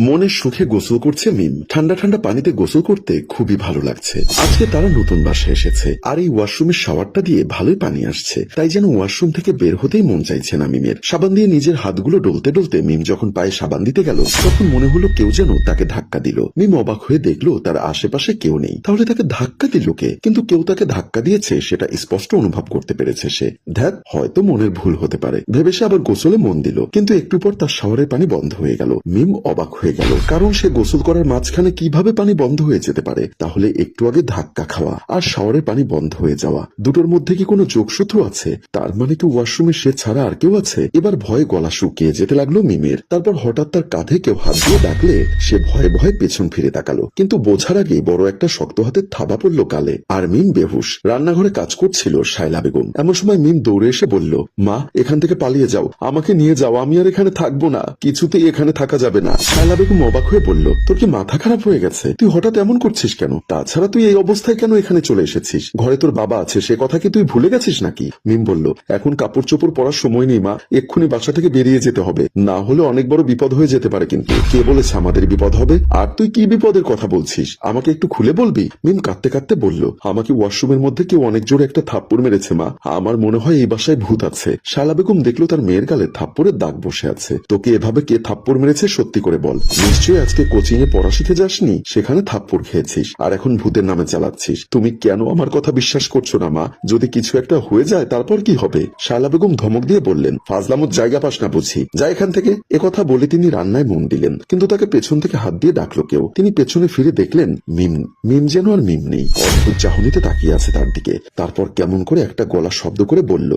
মনের সুখে গোসল করছে মিম। ঠান্ডা ঠান্ডা পানিতে গোসল করতে খুবই ভালো লাগছে। আজকে তারা নতুন বাসায় এসেছে। আর এই ওয়াশরুমের শাওয়ারটা দিয়ে ভালোই পানি আসছে। তাই যেন ওয়াশরুম থেকে বের হতেই মন চাইছে না মিমের। সাবান দিয়ে নিজের হাতগুলো ডলতে ডলতে মিম যখন পায়ে সাবান দিতে গেল, তখন মনে হলো কেউ যেন তাকে ধাক্কা দিল। মিম অবাক হয়ে দেখল তার আশেপাশে কেউ নেই। তাহলে তাকে ধাক্কা দিল কে? কিন্তু কেউ তাকে ধাক্কা দিয়েছে সেটা স্পষ্ট অনুভব করতে পেরেছে সে। ধ্যাত হয়তো মনের ভুল হতে পারে। ভেবে সে আবার গোসলে মন দিল। কিন্তু একটু পর তার শাওয়ারের পানি বন্ধ হয়ে গেল। মিম অবাক হয়ে গেল। কারণ সে গোসল করার মাঝখানে কীভাবে পানি বন্ধ হয়ে যেতে পারে, তাহলে একটু আগে ধাক্কা খাওয়া আর শাওয়ারের পানি বন্ধ হয়ে যাওয়া। দুটোর মধ্যে কি কোনো যোগসূত্র আছে? তার মানে কি ওয়াশরুমে সে ছাড়া আর কেউ আছে? এবার ভয়ে গলা শুকিয়ে যেতে লাগল মিমের। তারপর হঠাৎ তার কাঁধে কেউ হাত দিয়ে ডাকলে সে ভয়ে ভয়ে পেছন ফিরে তাকালো। কিন্তু বোঝার আগে বড় একটা শক্ত হাতের থাবা পড়ল কালে আর মিম বেহুশ। রান্নাঘরে কাজ করছিল শায়লা বেগম। এমন সময় মিম দৌড়ে এসে বলল, মা, এখান থেকে পালিয়ে যাও। আমাকে নিয়ে যাও। আমি আর এখানে থাকব না। কিছুতেই এখানে থাকা যাবে না। শায়লা বেগম অবাক হয়ে বলল, তোর কি মাথা খারাপ হয়ে গেছে? তুই হঠাৎ এমন করছিস কেন? তাছাড়া তুই এই অবস্থায় কেন এখানে চলে এসেছিস? ঘরে তোর বাবা আছে, সে কথা কি তুই ভুলে গেছিস নাকি? মিম বলল, এখন কাপড় চোপড় পরার সময় নেই, মা। এক্ষুনি বাসা থেকে বেরিয়ে যেতে হবে। না হলে অনেক বড় বিপদ হয়ে যেতে পারে কিন্তু। কে বলেছে আমাদের বিপদ হবে? আর তুই কি বিপদের কথা বলছিস? আমাকে একটু খুলে বলবি? মিম কাঁদতে কাঁদতে বলল, আমাকে ওয়াশরুমের মধ্যে কেউ অনেক জোরে একটা থাপ্পড় মেরেছে, মা। আমার মনে হয় এই বাসায় ভূত আছে। শালা বেগম দেখল তার মেয়ের গালে থাপ্পড়ের দাগ বসে আছে। তোকে এভাবে কে থাপ্পড় মেরেছে সত্যি করে বল। নিশ্চয়ই আজকে কোচিং এ পড়া শিখে যাসনি? সেখানে থাপ্পড় খেয়েছিস, আর এখন ভূতের নামে চালাচ্ছিস। তুমি কেন আমার কথা বিশ্বাস করছ না, মা? যদি কিছু একটা হয়ে যায়, তারপর কি হবে? শালা বেগম ধমক দিয়ে বললেন ফাজলামত জায়গা পাস না বুঝি। যা এখান থেকে। কথা বলে তিনি রান্নায় মন দিলেন, কিন্তু তাকে পেছন থেকে হাত দিয়ে ডাকলো কেউ। তিনি পেছনে ফিরে দেখলেন, মিম মিম যেন আর মিম নেই। অদ্ভুত চাহনিতে তাকিয়ে আছে তার দিকে। তারপর কেমন করে একটা গলা শব্দ করে বলল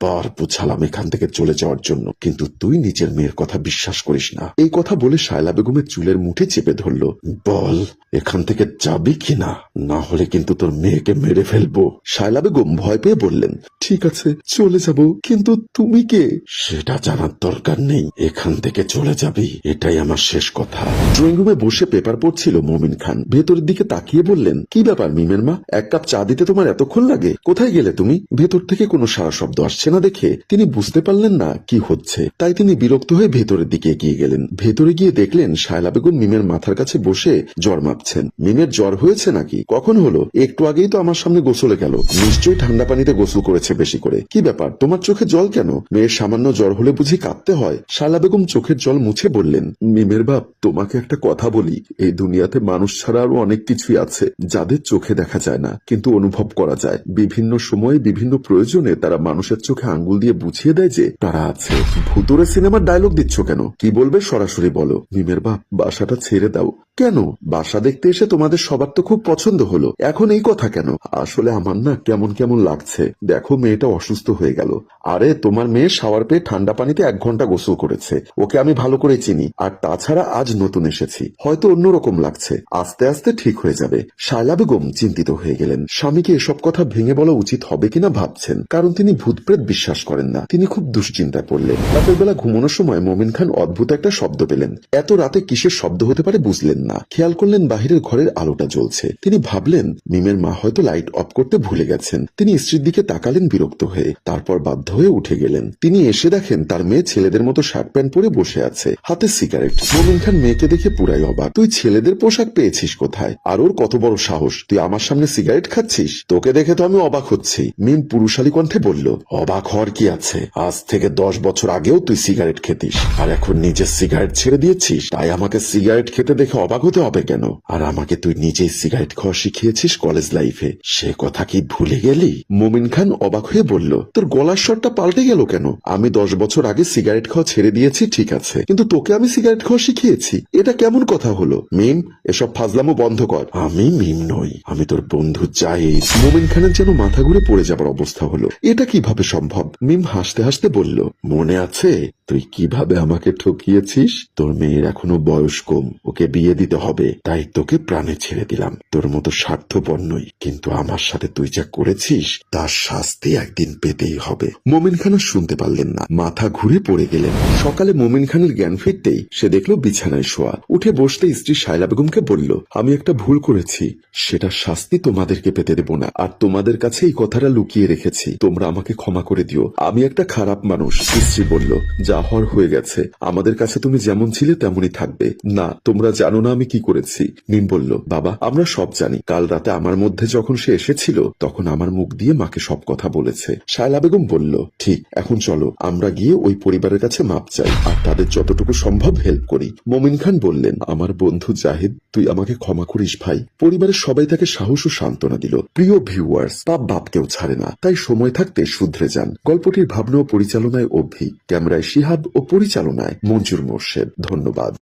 কতবার বুঝালাম এখান থেকে চলে যাওয়ার জন্য। কিন্তু তুই নিজের মেয়ের কথা বিশ্বাস করিস না। এই কথা বলে শায়লা বেগমের চুলের মুঠে চেপে ধরল। বল, এখান থেকে যাবি কিনা? না হলে কিন্তু তোর মেয়েকে মেরে ফেলব। শায়লা বেগম ভয় পেয়ে বললেন, ঠিক আছে, চলে যাব। কিন্তু তুমি কে? সেটা জানার দরকার নেই। এখান থেকে চলে যাবি। এটাই আমার শেষ কথা। ড্রয়িং রুমে বসে পেপার পড়ছিল মমিন খান। ভেতরের দিকে তাকিয়ে বললেন, কি ব্যাপার মিমের মা? এক কাপ চা দিতে তোমার এতক্ষণ লাগে? কোথায় গেলে তুমি? ভেতর থেকে কোনো সারা শব্দ আসছে না দেখে তিনি বুঝতে পারলেন না কি হচ্ছে। তাই তিনি বিরক্ত হয়ে ভেতরের দিকে এগিয়ে গেলেন। ভেতরে গিয়ে দেখলেন শায়লা বেগম মিমের মাথার কাছে বসে জ্বর মাপছেন। মিমের জ্বর হয়েছে নাকি? কখন হলো? একটু আগেই তো আমার সামনে গোসলে গেল। নিশ্চয়ই ঠান্ডা পানিতে গোসল করেছে বেশি করে। কি ব্যাপার? তোমার চোখে জল কেন? মেয়ের সামান্য জ্বর হলে বুঝি কাঁদতে হয়। শালা বেগম চোখের জল মুছে বললেন, মিমের বাপ, তোমাকে একটা কথা বলি। এই দুনিয়াতে মানুষ ছাড়া আরও অনেক কিছুই আছে, যাদের চোখে দেখা যায় না, কিন্তু অনুভব করা যায়। বিভিন্ন সময়ে বিভিন্ন প্রয়োজনে তারা মানুষের চোখে আঙ্গুল দিয়ে বুঝিয়ে দেয় যে তারা আছে। ভুতুরে সিনেমার ডায়লগ দিচ্ছ কেন? কি বলবে সরাসরি বলো। মিমের বাপ, বাসাটা ছেড়ে দাও। কেন? বাসা দেখতে এসে তোমাদের সবার তো খুব পছন্দ হলো। এখন এই কথা কেন? আসলে আমার না কেমন কেমন লাগছে। দেখো, মেয়েটা অসুস্থ হয়ে গেল। আরে, তোমার মেয়ে শাওয়ার পেয়ে ঠান্ডা পানিতে এক ঘণ্টা গোসল করেছে। ওকে আমি ভালো করে চিনি। আর তাছাড়া আজ নতুন এসেছি। হয়তো অন্যরকম লাগছে। আস্তে আস্তে ঠিক হয়ে যাবে। শায়লা বেগম চিন্তিত হয়ে গেলেন। স্বামীকে এসব কথা ভেঙে বলা উচিত হবে কিনা ভাবছেন। কারণ তিনি ভূতপ্রেত বিশ্বাস করেন না। তিনি খুব দুশ্চিন্তায় পড়লেন। রাতের বেলা ঘুমানোর সময় মোমিন খান অদ্ভুত একটা শব্দ পেলেন। এত রাতে কিসের শব্দ হতে পারে বুঝলেন খেয়াল করলেন বাহিরের ঘরের আলোটা জ্বলছে। তিনি ভাবলেন, মিমের মা হয়তো লাইট অফ করতে ভুলে গেছেন। তিনি স্ত্রীর দিকে তাকালেন বিরক্ত হয়ে। তারপর বাধ্য হয়ে উঠে গেলেন। তিনি এসে দেখেন, তার মেয়ে ছেলেদের মতো শার্ট প্যান্ট পরে বসে আছে। হাতে সিগারেট। মোমিন খান মেয়েকে দেখে পুরাই অবাক। তুই ছেলেদের পোশাক পেয়েছিস কোথায়? আর ওর কত বড় সাহস? তুই আমার সামনে সিগারেট খাচ্ছিস? তোকে দেখে তো আমি অবাক হচ্ছি। মিম পুরুষালী কণ্ঠে বলল, অবাক হওয়ার কি আছে? আজ থেকে দশ বছর আগেও তুই সিগারেট খেতিস। আর এখন নিজের সিগারেট ছেড়ে দিয়েছিস? তাই আমাকে সিগারেট খেতে দেখে অবাক হতে হবে কেন? আর আমাকে তুই নিজেই সিগারেট খাওয়া শিখিয়েছিস কলেজ লাইফে সে কথা কি ভুলে গেলি? মোমিন খান অবাক হয়ে বলল, তোর গলার স্বরটা পাল্টে গেল কেন? আমি দশ বছর আগে সিগারেট খাওয়া ছেড়ে দিয়েছি, ঠিক আছে। কিন্তু তোকে আমি সিগারেট খাওয়া শিখিয়েছি। এটা কেমন কথা হলো? মিম, এসব ফাজলামো বন্ধ কর। আমি মিম নই। আমি তোর বন্ধু জাহিদ মোমিন খানের যেন মাথা ঘুরে পড়ে যাবার অবস্থা হলো। এটা কীভাবে সম্ভব? মিম হাসতে হাসতে বলল, মনে আছে? তুই কীভাবে আমাকে ঠকিয়েছিস? তোর মেয়ের এখনও বয়স কম। ওকে বিয়ে দিতে হবে, তাই তোকে প্রাণে ছেড়ে দিলাম। তোর মতো স্বার্থপর নই, কিন্তু আমার সাথে তুই যা করেছিস, তার শাস্তি একদিন পেতেই হবে। মোমিন খান শুনতে পারলেন না, মাথা ঘুরে পড়ে গেলেন। সকালে মোমিন খানের জ্ঞান ফিরতেই সে দেখল বিছানায় শোয়া। উঠে বসতে স্ত্রী শায়লা বেগমকে বলল, আমি একটা ভুল করেছি সেটা শাস্তি তোমাদেরকে পেতে দেব না, আর তোমাদের কাছে এই কথাটা লুকিয়ে রেখেছি। তোমরা আমাকে ক্ষমা করে দিও। আমি একটা খারাপ মানুষ। স্ত্রী বলল, যা হর হয়ে গেছে। আমাদের কাছে তুমি যেমন ছিলে, তেমনই থাকবে। না, তোমরা জানো না আমি কি করেছি? মিম বলল, বাবা, আমরা সব জানি। কাল রাতে আমার মধ্যে যখন সে এসেছিল, তখন আমার মুখ দিয়ে মাকে সব কথা বলেছে। শায়লা বেগম বলল, ঠিক, এখন চলো, আমরা গিয়ে ওই পরিবারের কাছে মাপ চাই আর তাদের যতটুকু সম্ভব হেল্প করি। মমিন খান বললেন, আমার বন্ধু জাহিদ, তুই আমাকে ক্ষমা করিস ভাই। পরিবারের সবাই তাকে সাহস ও সান্ত্বনা দিল। প্রিয় ভিউয়ার্স বাপ বাপকেও ছাড়ে না, তাই সময় থাকতে শুধরে যান। গল্পটির ভাবনা ও পরিচালনায় অভি, ক্যামেরায় শিহাব ও পরিচালনায় মঞ্জুর মোর্শেদ। ধন্যবাদ।